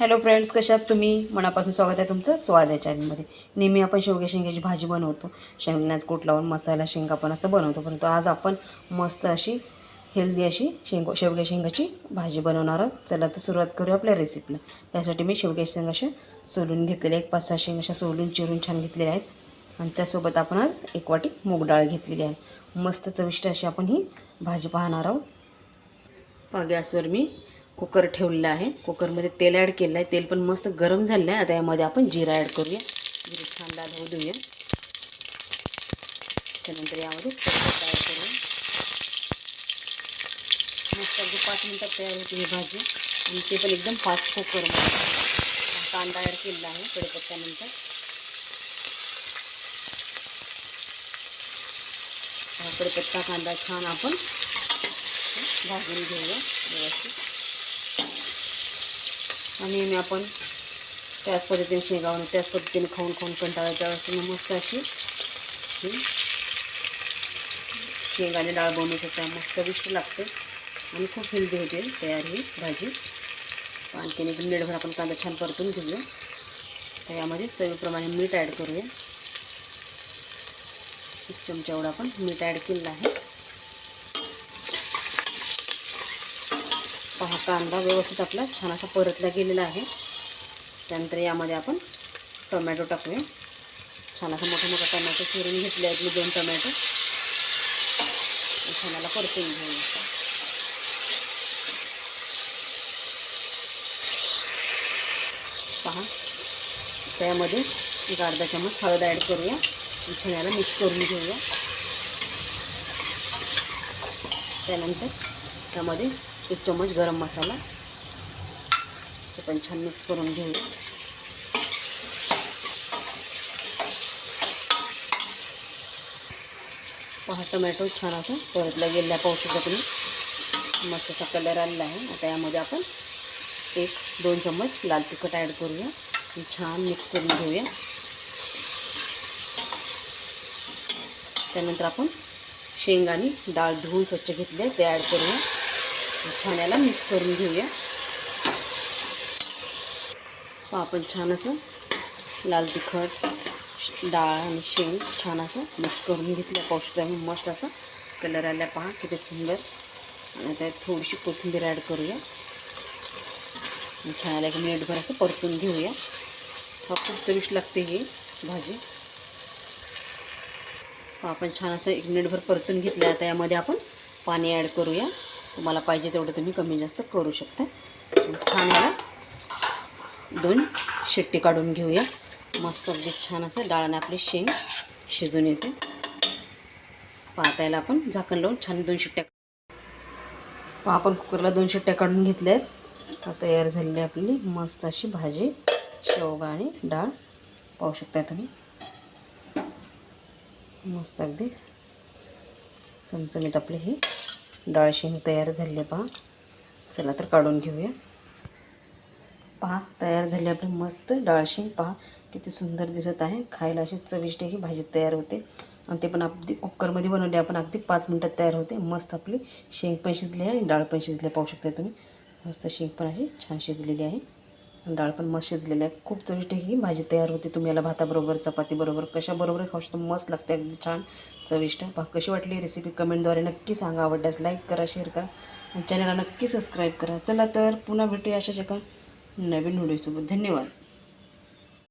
Hello friends कशात तुम्ही? मनापासून स्वागत आहे तुमचं स्वाद या चॅनलमध्ये नेहमी आपण शेवग्या शेंग्याची भाजी बनवतो. शेंगण्याच कोट लावून मसाला शेंगा पण असं बनवतो. परंतु आज आपण मस्त अशी हेल्दी अशी शेंग शेवग्या शेंगाची भाजी बनवणार आहोत. चला तर सुरुवात करूया आपल्या रेसिपीला त्यासाठी मी शेवग्या शेंगा अशा सोलून घेतलेल्या एक पाच सहा शेंग अशा सोलून चिरून छान घेतलेल्या आहेत. आणि त्यासोबत आपण आज एक वाटी मूग डाळ घेतलेली आहे. मस्त चविष्ट अशी आपण ही भाजी पाहणार आहोत. गॅसवर मी कुकर ठेवलेला आहे. कुकरमध्ये तेल ॲड केलं आहे तेल पण मस्त गरम झालेलं आहे. आता यामध्ये आपण जिरा ॲड करूया. जिरे छान लाल होऊ देऊया. त्यानंतर यामध्ये कढीपत्ता ॲड करूया. मस्त अगदी पाच मिनटात तयार होते ही भाजी. आणि ते पण एकदम फास्ट कुकरमध्ये कांदा ॲड केलेला आहे कढीपत्त्यानंतर हा कांदा छान आपण भाजून घेऊया व्यवस्थित. आणि मी आपण त्याच पद्धतीने शेंगावून त्याच पद्धतीने खाऊन खाऊन कंटाळा त्यावेळेस मस्त अशी शेंगाने डाळ बनवू शकता मस्त विष्ट लागते. आणि खूप हेल्दी होते तयार ही भाजी. आणखीन एक मिनिटभर आपण कांदा छान परतून घेऊया. तर यामध्ये चवीप्रमाणे मीठ ॲड करूया. एक चमचा एवढा आपण मीठ ॲड केलेलं आहे. पहा कांदा व्यवस्थित आपला छान असा परतला गेलेला आहे. त्यानंतर यामध्ये आपण टोमॅटो टाकूया. छान असा मोठा मोठा टोमॅटो चिरून घेतले आहेत मी दोन टोमॅटो. छानाला परतून घेऊया. पहा त्यामध्ये एक अर्धा चमच हळद ॲड करूया. छानाला मिक्स करून घेऊया. त्यानंतर त्यामध्ये एक चम्मच गरम मसाला ते छान मिक्स करून घेऊया. पहा टोमॅटो छान असं परतला गेलेला पाहू शकता तुम्ही कलर आलेला आता यामध्ये आपण एक, दोन चम्मच लाल तिखट ॲड करूया. छान मिक्स करून घेऊया. त्यानंतर आपण धुवून स्वच्छ घेतले, ते छान याला मिक्स करून घेऊया. पहा आपण छान असं लाल तिखट डाळ आणि शेंग छान असं मिक्स करून घेतलं. पाहू मस्त असं कलर आला पहा किती सुंदर. आणि त्यात थोडीशी कोथिंबीर ॲड करूया. छान आला एक मिनिटभर असं परतून घेऊया. हा खूप चविष्ट लागते ही भाजी. आपण छान असं एक मिनिटभर परतून घेतलं आता यामध्ये आपण पाणी ॲड करूया. तुम्हाला पाहिजे तेवढं तुम्ही कमी जास्त करू शकता. छान याला दोन शिट्टी काढून घेऊया. मस्त अगदी छान असं डाळाने आपली शेंग शिजून येते. पाहतायला आपण झाकण लावून छान दोन शिट्ट्या आपण कुकरला दोन शिट्ट्या काढून घेतल्या आहेत तयार झालेली आपली मस्त अशी भाजी शेवगा आणि डाळ. पाहू शकता तुम्ही. मस्त अगदी चमचमीत आपले हे डाळशेंग तयार झाले पहा चला तर काढून घेऊया. पहा तयार झाली आपली मस्त डाळशेंग पहा किती सुंदर दिसत आहे. खायला अशी चविष्ट ही भाजी तयार होते. आणि ते पण अगदी कुकरमध्ये बनवले आपण अगदी पाच मिनटात तयार होते. मस्त आपली शेंग पण शिजली आहे आणि डाळ पण शिजली पाहू शकता तुम्ही. मस्त शेंग पण अशी छान शिजलेली आहे. डाळ पण मस्त शिजलेली आहे. खूप चविष्ट ही. भाजी तयार होते. तुम्ही याला भाताबरोबर चपातीबरोबर कशाबरोबर खाऊ शकतो मस्त लागते. अगदी छान चविष्ट. पहा कशी वाटली रेसिपी कमेंटद्वारे नक्की सांगा. आवडल्यास लाईक करा शेअर करा. आणि चॅनलला नक्की सबस्क्राईब करा. चला तर पुन्हा भेटूया अशाच एका नवीन व्हिडिओसोबत धन्यवाद.